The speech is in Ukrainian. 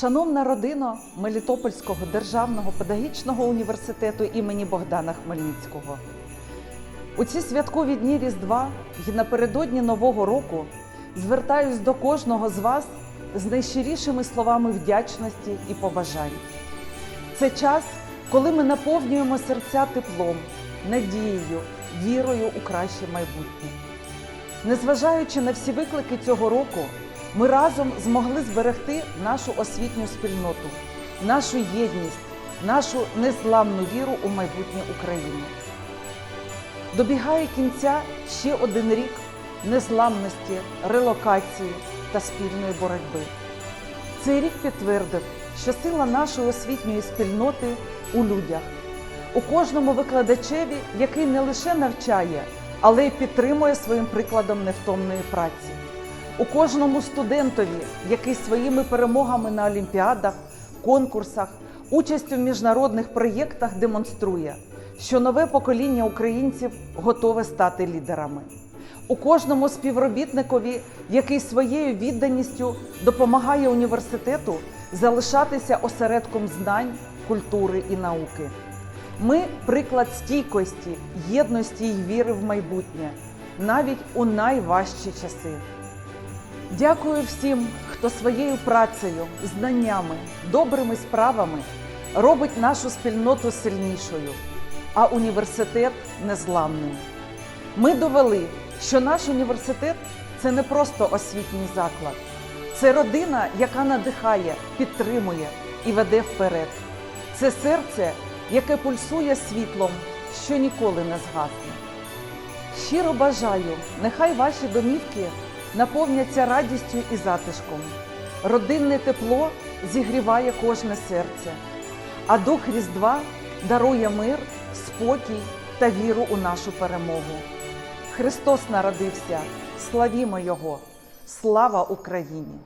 Шановна родина Мелітопольського державного педагогічного університету імені Богдана Хмельницького. У ці святкові дні Різдва і напередодні Нового року звертаюсь до кожного з вас з найщирішими словами вдячності і побажань. Це час, коли ми наповнюємо серця теплом, надією, вірою у краще майбутнє. Незважаючи на всі виклики цього року, ми разом змогли зберегти нашу освітню спільноту, нашу єдність, нашу незламну віру у майбутнє України. Добігає кінця ще один рік незламності, релокації та спільної боротьби. Цей рік підтвердив, що сила нашої освітньої спільноти у людях, у кожному викладачеві, який не лише навчає, але й підтримує своїм прикладом невтомної праці, у кожному студентові, який своїми перемогами на олімпіадах, конкурсах, участю в міжнародних проєктах демонструє, що нове покоління українців готове стати лідерами. У кожному співробітникові, який своєю відданістю допомагає університету залишатися осередком знань, культури і науки. Ми приклад стійкості, єдності і віри в майбутнє, навіть у найважчі часи. Дякую всім, хто своєю працею, знаннями, добрими справами робить нашу спільноту сильнішою, а університет незламним. Ми довели, що наш університет це не просто освітній заклад, це родина, яка надихає, підтримує і веде вперед. Це серце, яке пульсує світлом, що ніколи не згасне. Щиро бажаю, нехай ваші домівки наповняться радістю і затишком. Родинне тепло зігріває кожне серце, а дух Різдва дарує мир, спокій та віру у нашу перемогу. Христос народився, славімо Його! Слава Україні!